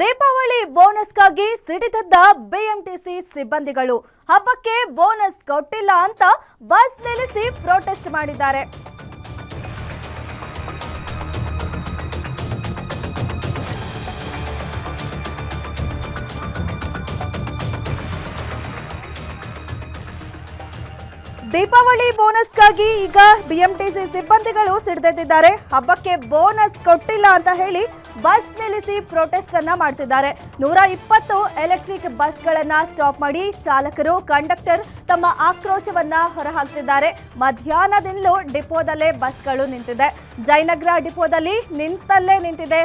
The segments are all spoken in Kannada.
ದೀಪಾವಳಿ ಬೋನಸ್ಗಾಗಿ ಸಿಡಿದದ್ದ ಬಿಎಂಟಿಸಿ ಸಿಬ್ಬಂದಿಗಳು ಹಬ್ಬಕ್ಕೆ ಬೋನಸ್ ಕೊಟ್ಟಿಲ್ಲ ಅಂತ ಬಸ್ ನಿಲ್ಲಿಸಿ ಪ್ರೊಟೆಸ್ಟ್ ಮಾಡಿದ್ದಾರೆ. ದೀಪಾವಳಿ ಬೋನಸ್ಗಾಗಿ ಈಗ ಬಿಎಂಟಿಸಿ ಸಿಬ್ಬಂದಿಗಳು ಸಿಡಿದೆದ್ದಿದ್ದಾರೆ ಹಬ್ಬಕ್ಕೆ ಬೋನಸ್ ಕೊಟ್ಟಿಲ್ಲ ಅಂತ ಹೇಳಿ ಬಸ್ ನಿಲ್ಲಿಸಿ ಪ್ರೊಟೆಸ್ಟ್ ಅನ್ನ ಮಾಡ್ತಿದ್ದಾರೆ. ನೂರ ಇಪ್ಪತ್ತು ಎಲೆಕ್ಟ್ರಿಕ್ ಬಸ್ಗಳನ್ನ ಸ್ಟಾಪ್ ಮಾಡಿ ಚಾಲಕರು ಕಂಡಕ್ಟರ್ ತಮ್ಮ ಆಕ್ರೋಶವನ್ನ ಹೊರಹಾಕ್ತಿದ್ದಾರೆ. ಮಧ್ಯಾಹ್ನದಿಂದಲೂ ಡಿಪೋದಲ್ಲೇ ಬಸ್ಗಳು ನಿಂತಿದೆ. ಜಯನಗರ ಡಿಪೋದಲ್ಲಿ ನಿಂತಲ್ಲೇ ನಿಂತಿದೆ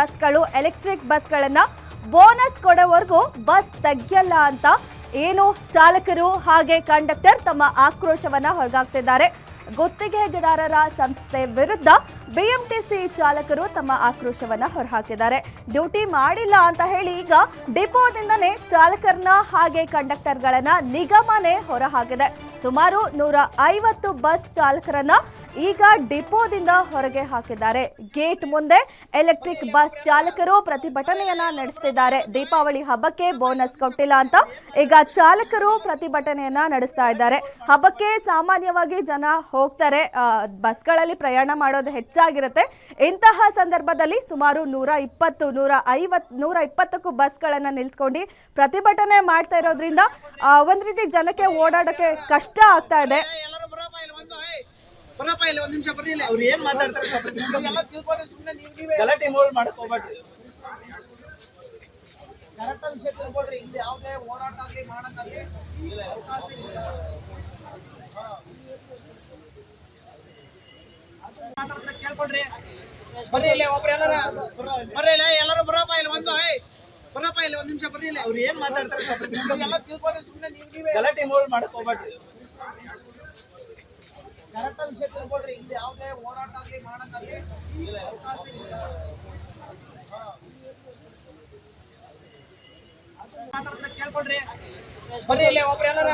ಬಸ್ಗಳು ಎಲೆಕ್ಟ್ರಿಕ್ ಬಸ್ಗಳನ್ನ ಬೋನಸ್ ಕೊಡೋವರೆಗೂ ಬಸ್ ತೆಗ್ಯಲ್ಲ ಅಂತ ಏನು ಚಾಲಕರು ಹಾಗೆ ಕಂಡಕ್ಟರ್ ತಮ್ಮ ಆಕ್ರೋಶವನ್ನ ಹೊರಗಾಗ್ತಿದ್ದಾರೆ ಗುತ್ತಿಗೆದಾರರ ಸಂಸ್ಥೆ ವಿರುದ್ಧ ಬಿಎಂಟಿಸಿ ಚಾಲಕರು ತಮ್ಮ ಆಕ್ರೋಶವನ್ನ ಹೊರಹಾಕಿದ್ದಾರೆ. ಡ್ಯೂಟಿ ಮಾಡಿಲ್ಲ ಅಂತ ಹೇಳಿ ಈಗ ಡಿಪೋದಿಂದನೇ ಚಾಲಕರನ್ನ ಹಾಗೆ ಕಂಡಕ್ಟರ್ಗಳನ್ನ ನಿಗಮನೇ ಹೊರಹಾಕಿದೆ. ಸುಮಾರು ನೂರ ಐವತ್ತು ಬಸ್ ಚಾಲಕರನ್ನ ಈಗ ಡಿಪೋದಿಂದ ಹೊರಗೆ ಹಾಕಿದ್ದಾರೆ. ಗೇಟ್ ಮುಂದೆ ಎಲೆಕ್ಟ್ರಿಕ್ ಬಸ್ ಚಾಲಕರು ಪ್ರತಿಭಟನೆಯನ್ನ ನಡೆಸ್ತಿದ್ದಾರೆ. ದೀಪಾವಳಿ ಹಬ್ಬಕ್ಕೆ ಬೋನಸ್ ಕೊಟ್ಟಿಲ್ಲ ಅಂತ ಈಗ ಚಾಲಕರು ಪ್ರತಿಭಟನೆಯನ್ನ ನಡೆಸ್ತಾ ಇದ್ದಾರೆ. ಹಬ್ಬಕ್ಕೆ ಸಾಮಾನ್ಯವಾಗಿ ಜನ ಹೋಗ್ತಾರೆ. ಬಸ್ಗಳಲ್ಲಿ ಪ್ರಯಾಣ ಮಾಡೋದು ಹೆಚ್ಚಾಗಿರುತ್ತೆ. ಇಂತಹ ಸಂದರ್ಭದಲ್ಲಿ ಸುಮಾರು ನೂರ ಇಪ್ಪತ್ತು, ನೂರ ಐವತ್ತು ನೂರ ಇಪ್ಪತ್ತಕ್ಕೂ ಬಸ್ಗಳನ್ನು ನಿಲ್ಸ್ಕೊಂಡು ಪ್ರತಿಭಟನೆ ಮಾಡ್ತಾ ಇರೋದ್ರಿಂದ ಒಂದು ರೀತಿ ಜನಕ್ಕೆ ಓಡಾಡೋಕ್ಕೆ ಕಷ್ಟ ಆಗ್ತಾ ಇದೆ. ಎಲ್ಲರೂ ಬರಪ್ಪ ಇಲ್ಲಿ ಒಂದು ಏಯ್ ಬರಪ್ಪ ಇಲ್ಲಿ ಒಂದ್ ನಿಮಿಷ ಬರ್ರಿ ಇಲ್ಲಿ. ಅವ್ರು ಏನ್ ಮಾತಾಡ್ತಾರೆ ಸ್ವಲ್ಪ ನಿಮ್ಗೆ? ಎಲ್ಲ ತಿಳ್ಕೊಂಡ್ರೆ ಸುಮ್ಮನೆ ನೀವು ನೀವೇ. ಗಲಾಟೆ ಮೂಡ್ ಮಾಡಕ್ ಹೋಗ್ಬೇಡ್ರಿ. ವಿಷಯ ತಿಳ್ಕೊಳ್ರಿ ಇಲ್ಲಿ ಯಾವುದೇ ಹೋರಾಟ ಆಗಲಿ ಅವಕಾಶ ಇಲ್ಲ. ಹಾ. ಮಾತಾಡ್ತಾರೆ ಕೇಳ್ಕೊಳ್ರಿ. ಬರ್ರಿ ಇಲ್ಲಿ ಒಬ್ರು ಎಲ್ಲಾರ. ಬರ್ರಿ ಇಲ್ಲಿ ಎಲ್ಲರೂ ಬರಪ್ಪ ಇಲ್ಲಿ ಒಂದು ಬರಪ್ಪ ಇಲ್ಲಿ ಒಂದ್ ನಿಮಿಷ ಬರ್ರಿ ಇಲ್ಲಿ. ಅವ್ರು ಏನ್ ಮಾತಾಡ್ತಾರೆ ಎಲ್ಲ ತಿಳ್ಕೊಂಡ್ರೆ ಸುಮ್ಮನೆ ನೀವು ಗಲಾಟೆ ಮೂಡ್ ಮಾಡಕ್ ಹೋಗ್ಬೇಡ್ರಿ. ಕರೆಕ್ಟ್ ವಿಷಯ ತಿಳ್ಕೊಳ್ರಿ ಇಲ್ಲಿ ಯಾವುದೇ ಹೋರಾಟ ಆಗಲಿ ಮಾಡೋದಾಗ್ಲಿ ಅವಕಾಶ ಇಲ್ಲ. ಮಾತಾಡ್ತಾರೆ ಕೇಳ್ಕೊಳ್ರಿ. ಬರ್ರಿ ಇಲ್ಲಿ ಒಬ್ರು ಎಲ್ಲಾರ.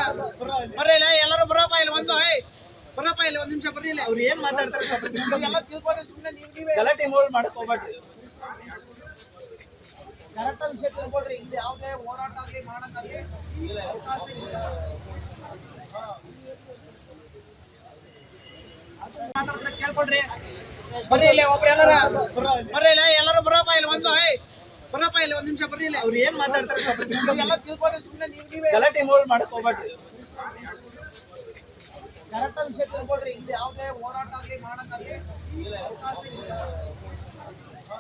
ಬರ್ರಿ ಇಲ್ಲಿ ಎಲ್ಲರೂ ಬರಪ್ಪ ಇಲ್ಲಿ ಒಂದು ಏಯ್ ಬರಪ್ಪ ಇಲ್ಲಿ ಒಂದ್ ನಿಮಿಷ ಬರ್ರಿ ಇಲ್ಲ. ಅವ್ರು ಏನ್ ಮಾತಾಡ್ತಾರೆ ಎಲ್ಲ ತಿಳ್ಕೊಂಡ್ರೆ ಸುಮ್ಮನೆ ನೀವು ನೀವೇ. ಗಲಾಟೆ ಮೂಡ್ ಮಾಡಕ್ ಹೋಗ್ಬೇಡ್ರಿ. ಕರೆಕ್ಟ್ ವಿಷಯ ತಿಳ್ಕೊಳ್ರಿ ಇಲ್ಲಿ ಯಾವುದೇ ಹೋರಾಟ ಆಗಲಿ ಮಾಡೋದಾಗ್ಲಿ ಅವಕಾಶ ಇಲ್ಲ. ಹಾ. ಮಾತಾಡ್ತಾರೆ ಕೇಳ್ಕೊಳ್ರಿ ಬರ್ರಿ ಇಲ್ಲಿ ಒಬ್ರು ಎಲ್ಲಾರ ಬರ್ರಿ ಇಲ್ಲ ಎಲ್ಲರೂ ಬರಪ್ಪ ಇಲ್ಲಿ ಒಂದು ಬರಪ್ಪ ಇಲ್ಲಿ ಒಂದ್ ನಿಮಿಷ ಬರ್ರಿ ಇಲ್ಲಿ ಅವ್ರು ಏನ್ ಮಾತಾಡ್ತಾರೆ ಎಲ್ಲ ತಿಳ್ಕೊಂಡ್ರೆ ಸುಮ್ಮನೆ ನೀವು ನೀವೇ ಗಲಾಟೆ ಮೂಡ್ ಮಾಡಕ್ ಹೋಗ್ಬೇಡ್ರಿ ಕರೆಕ್ಟ್ ವಿಷಯ ತಿಳ್ಕೊಳ್ರಿ ಇಲ್ಲಿ ಯಾವುದೇ ಹೋರಾಟ ಆಗಲಿ ಮಾಡೋದಾಗ್ಲಿ ಅವಕಾಶ ಇಲ್ಲ. ಹಾ.